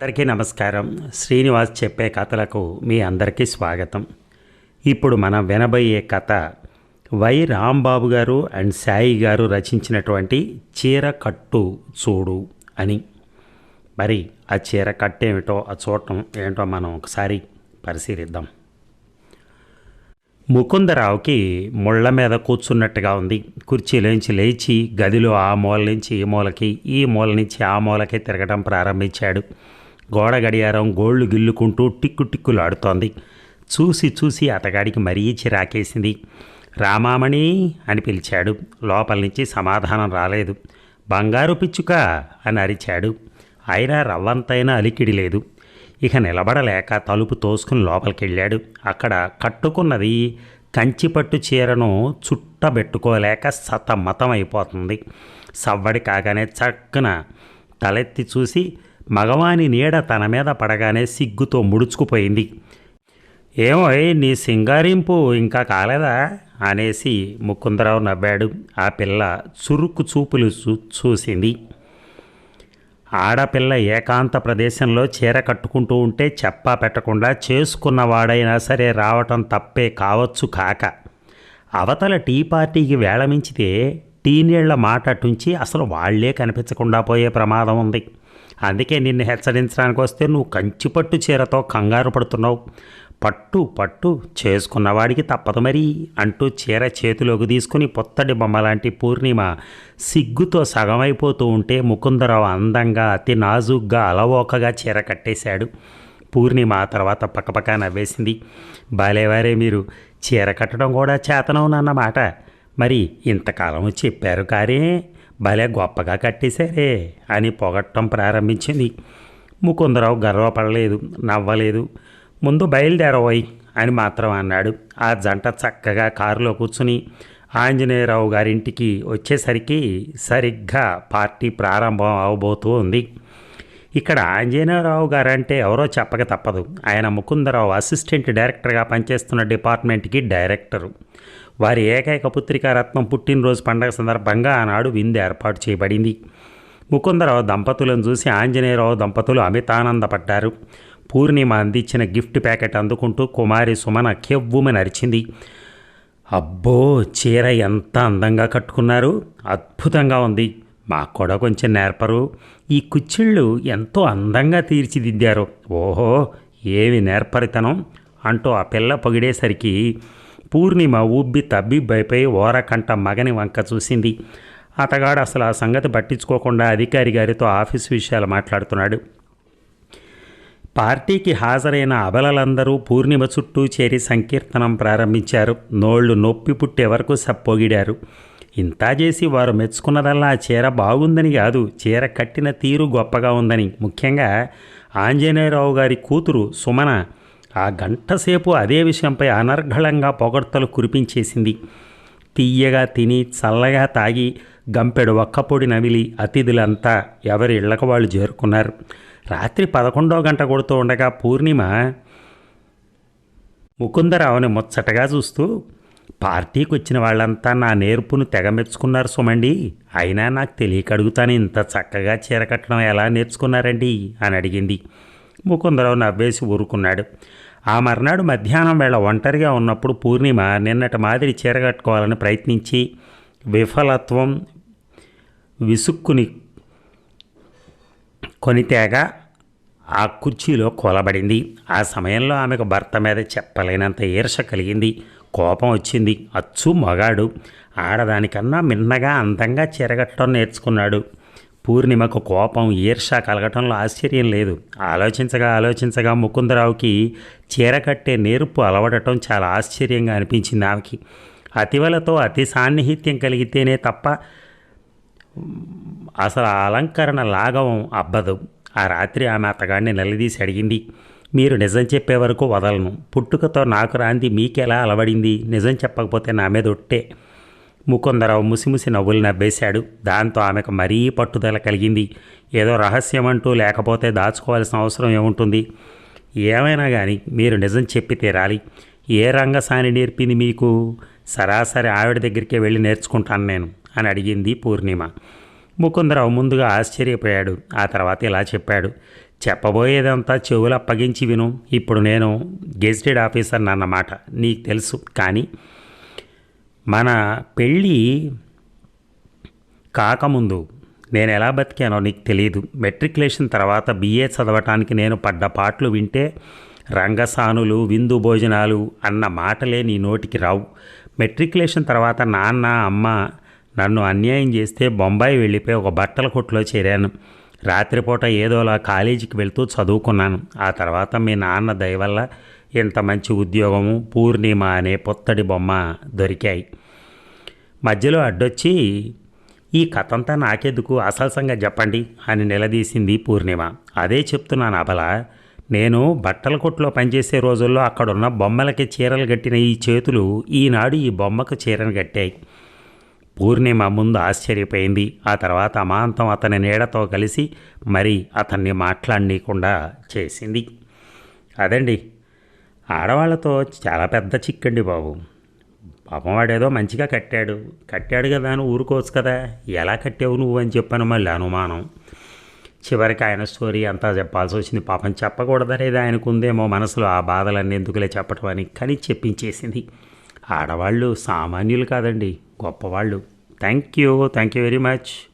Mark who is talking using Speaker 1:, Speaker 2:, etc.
Speaker 1: అందరికీ నమస్కారం. శ్రీనివాస్ చెప్పే కథలకు మీ అందరికీ స్వాగతం. ఇప్పుడు మనం వినబోయే కథ వై రాంబాబు గారు అండ్ సాయి గారు రచించినటువంటి చీర కట్టు చూడు అని. మరి ఆ చీర కట్టు ఏమిటో ఆ చూడటం ఏంటో మనం ఒకసారి పరిశీలిద్దాం. ముకుందరావుకి ముళ్ళ మీద కూర్చున్నట్టుగా ఉంది. కుర్చీలోంచి లేచి గదిలో ఆ మూల నుంచి ఈ మూలకి ఈ మూల నుంచి ఆ మూలకి తిరగడం ప్రారంభించాడు. గోడ గడియారం గోళ్ళు గిల్లుకుంటూ టిక్కు టిక్కులాడుతోంది. చూసి చూసి అతగాడికి మరీ చిరాకేసింది. రామామణి అని పిలిచాడు. లోపల నుంచి సమాధానం రాలేదు. బంగారు పిచ్చుక అని అరిచాడు. అయినా రవ్వంతైనా అలికిడి లేదు. ఇక నిలబడలేక తలుపు తోసుకుని లోపలికి వెళ్ళాడు అక్కడ కట్టుకున్నది కంచిపట్టు చీరను చుట్టబెట్టుకోలేక సతమతం అయిపోతుంది సవ్వడి కాగానే చక్కన తలెత్తి చూసి మగవాని నీడ తన మీద పడగానే సిగ్గుతో ముడుచుకుపోయింది. ఏమో నీ సింగారింపు ఇంకా కాలేదా? అనేసి ముకుందరావు నవ్వాడు. ఆ పిల్ల చురుకు చూపులు చూ చూసింది. ఆడపిల్ల ఏకాంత ప్రదేశంలో చీర కట్టుకుంటూ ఉంటే చెప్పా పెట్టకుండా చేసుకున్నవాడైనా సరే రావటం తప్పే కావచ్చు కాక. అవతల టీ పార్టీకి వేళమించితే టీ నీళ్ళ మాట అటుంచి అసలు వాళ్ళే కనిపించకుండా పోయే ప్రమాదం ఉంది. అందుకే నిన్ను హెచ్చరించడానికి వస్తే నువ్వు కంచిపట్టు చీరతో కంగారు పడుతున్నావు. పట్టు పట్టు చేసుకున్నవాడికి తప్పదు మరి అంటూ చీర చేతిలోకి తీసుకుని పొత్తడి బొమ్మలాంటి పూర్ణిమ సిగ్గుతో సగమైపోతూ ఉంటే ముకుందరావు అందంగా అతి నాజుగ్గా అలవోకగా చీర కట్టేశాడు. పూర్ణిమ ఆ తర్వాత పక్కపక్క నవ్వేసింది. బాలేవారే మీరు చీర కట్టడం కూడా చేతనవునన్నమాట మరి ఇంతకాలం చెప్పారు కారే. భలే గొప్పగా కట్టేశారే అని పొగట్టం ప్రారంభించింది. ముకుందరావు గర్వపడలేదు నవ్వలేదు. ముందు బయలుదేరవోయ్ అని మాత్రం అన్నాడు. ఆ జంట చక్కగా కారులో కూర్చుని ఆంజనేయరావు గారింటికి వచ్చేసరికి సరిగ్గా పార్టీ ప్రారంభం అవబోతూ ఉంది. ఇక్కడ ఆంజనేయరావు గారంటే ఎవరో చెప్పక తప్పదు. ఆయన ముకుందరావు అసిస్టెంట్ డైరెక్టర్గా పనిచేస్తున్న డిపార్ట్మెంట్కి డైరెక్టరు. వారి ఏకైక పుత్రిక రత్నం పుట్టినరోజు పండగ సందర్భంగా ఆనాడు విందు ఏర్పాటు చేయబడింది. ముకుందరావు దంపతులను చూసి ఆంజనేయరావు దంపతులు అమితానందపడ్డారు. పూర్ణిమ అందించిన గిఫ్ట్ ప్యాకెట్ అందుకుంటూ కుమారి సుమన కెవ్వుమని అరిచింది అబ్బో చీర ఎంత అందంగా కట్టుకున్నారు. అద్భుతంగా ఉంది. మాకు కూడా కొంచెం నేర్పరు. ఈ కుచ్చిళ్ళు ఎంతో అందంగా తీర్చిదిద్దారు. ఓహో ఏమి నేర్పరితనం అంటూ ఆ పిల్ల పొగిడేసరికి పూర్ణిమ ఉబ్బి తబ్బిబ్బైపై ఓరకంట మగని వంక చూసింది. అతగాడు అసలు ఆ సంగతి పట్టించుకోకుండా అధికారి గారితో ఆఫీస్ విషయాలు మాట్లాడుతున్నాడు. పార్టీకి హాజరైన అబలలందరూ పూర్ణిమ చుట్టూ చేరి సంకీర్తనం ప్రారంభించారు. నోళ్ళు నొప్పి పుట్టే వరకు సప్పొగిడారు. ఇంతా చేసి వారు మెచ్చుకున్నదల్లా ఆ చీర బాగుందని కాదు చీర కట్టిన తీరు గొప్పగా ఉందని. ముఖ్యంగా ఆంజనేయరావు గారి కూతురు సుమన ఆ గంటసేపు అదే విషయంపై అనర్ఘళంగా పొగడ్తలు కురిపించేసింది. తీయగా తిని చల్లగా తాగి గంపెడు ఒక్కపొడి నమిలి అతిథులంతా ఎవరి ఇళ్ళకు వాళ్ళు చేరుకున్నారు. రాత్రి పదకొండో గంట కొడుతూ ఉండగా పూర్ణిమ ముకుందరావుని ముచ్చటగా చూస్తూ పార్టీకి వచ్చిన వాళ్ళంతా నా నేర్పును తెగమెచ్చుకున్నారు సుమండి. అయినా నాకు తెలియక అడుగుతాను ఇంత చక్కగా చీర కట్టడం ఎలా నేర్చుకున్నారండి? అని అడిగింది. ముకుందరావు నవ్వేసి ఊరుకున్నాడు. ఆ మర్నాడు మధ్యాహ్నం వేళ ఒంటరిగా ఉన్నప్పుడు పూర్ణిమ నిన్నటి మాదిరి చీర కట్టుకోవాలని ప్రయత్నించి విఫలత్వం విసుక్కుని కొనితేగా ఆ కుర్చీలో కొలబడింది. ఆ సమయంలో ఆమెకు భర్త మీద చెప్పలేనంత ఈర్ష కలిగింది. కోపం వచ్చింది. అచ్చు మగాడు. ఆడదానికన్నా మిన్నగా అందంగా చీరగట్టడం నేర్చుకున్నాడు. పూర్ణిమకు కోపం ఈర్ష కలగటంలో ఆశ్చర్యం లేదు. ఆలోచించగా ఆలోచించగా ముకుందరావుకి చీర కట్టే నేర్పు అలవడటం చాలా ఆశ్చర్యంగా అనిపించింది ఆమెకి. అతివలతో అతి సాన్నిహిత్యం కలిగితేనే తప్ప అసలు ఆ అలంకరణ లాఘవం అబ్బదు. ఆ రాత్రి ఆమె అతగాడిని నిలదీసి అడిగింది మీరు నిజం చెప్పే వరకు వదలను. పుట్టుకతో నాకు రాంది మీకెలా అలవడింది? నిజం చెప్పకపోతే నా మీద ఒట్టే. ముకుందరావు ముసిముసి నవ్వులు నవ్వేశాడు. దాంతో ఆమెకు మరీ పట్టుదల కలిగింది. ఏదో రహస్యం అంటూ లేకపోతే దాచుకోవాల్సిన అవసరం ఏముంటుంది? ఏమైనా కానీ మీరు నిజం చెప్పి తీరాలి. ఏ రంగసాని నేర్పింది మీకు? సరాసరి ఆవిడ దగ్గరికే వెళ్ళి నేర్చుకుంటాను నేను అని అడిగింది పూర్ణిమ. ముకుందరావు ముందుగా ఆశ్చర్యపోయాడు. ఆ తర్వాత ఇలా చెప్పాడు. చెప్పబోయేదంతా చెవులు అప్పగించి విను. ఇప్పుడు నేను గెజిటెడ్ ఆఫీసర్ అన్నమాట నీకు తెలుసు. కానీ మన పెళ్ళి కాకముందు నేను ఎలా బతికానో నీకు తెలియదు మెట్రికులేషన్ తర్వాత బీఏ చదవటానికి నేను పడ్డ పాటలు వింటే రంగసానులు విందు భోజనాలు అన్న మాటలే నీ నోటికి రావు. మెట్రికులేషన్ తర్వాత నాన్న అమ్మ నన్ను అన్యాయం చేస్తే బొంబాయి వెళ్ళిపోయి ఒక బట్టల కొట్లో చేరాను. రాత్రిపూట ఏదోలా కాలేజీకి వెళ్తూ చదువుకున్నాను. ఆ తర్వాత మీ నాన్న దయ వల్ల ఇంత మంచి ఉద్యోగము పూర్ణిమ అనే పొత్తడి బొమ్మ దొరికాయి. మధ్యలో అడ్డొచ్చి ఈ కథంతా నాకెందుకు? అసలు చెప్పండి అని నిలదీసింది పూర్ణిమ. అదే చెప్తున్నాను అబల. నేను బట్టల కొట్లో పనిచేసే రోజుల్లో అక్కడున్న బొమ్మలకి చీరలు కట్టిన ఈ చేతులు ఈనాడు ఈ బొమ్మకు చీరను కట్టాయి. పూర్ణిమ ముందు ఆశ్చర్యపోయింది. ఆ తర్వాత అమాంతం అతని నీడతో కలిసి మరి అతన్ని మాట్లాడనీయకుండా చేసింది. అదండి ఆడవాళ్ళతో చాలా పెద్ద చిక్కండి బాబు. పాపం వాడేదో మంచిగా కట్టాడు. కట్టాడు కదా అని ఊరుకోవచ్చు కదా. ఎలా కట్టావు నువ్వు అని చెప్పాను మళ్ళీ అనుమానం. చివరికి ఆయన స్టోరీ అంతా చెప్పాల్సి వచ్చింది. పాపం చెప్పకూడదనేది ఆయనకు ఉందేమో మనసులో ఆ బాధలన్నీ ఎందుకులే చెప్పటం అని కానీ చెప్పించేసింది ఆడవాళ్ళు సామాన్యులు కాదండి గొప్పవాళ్ళు. Thank you thank you very much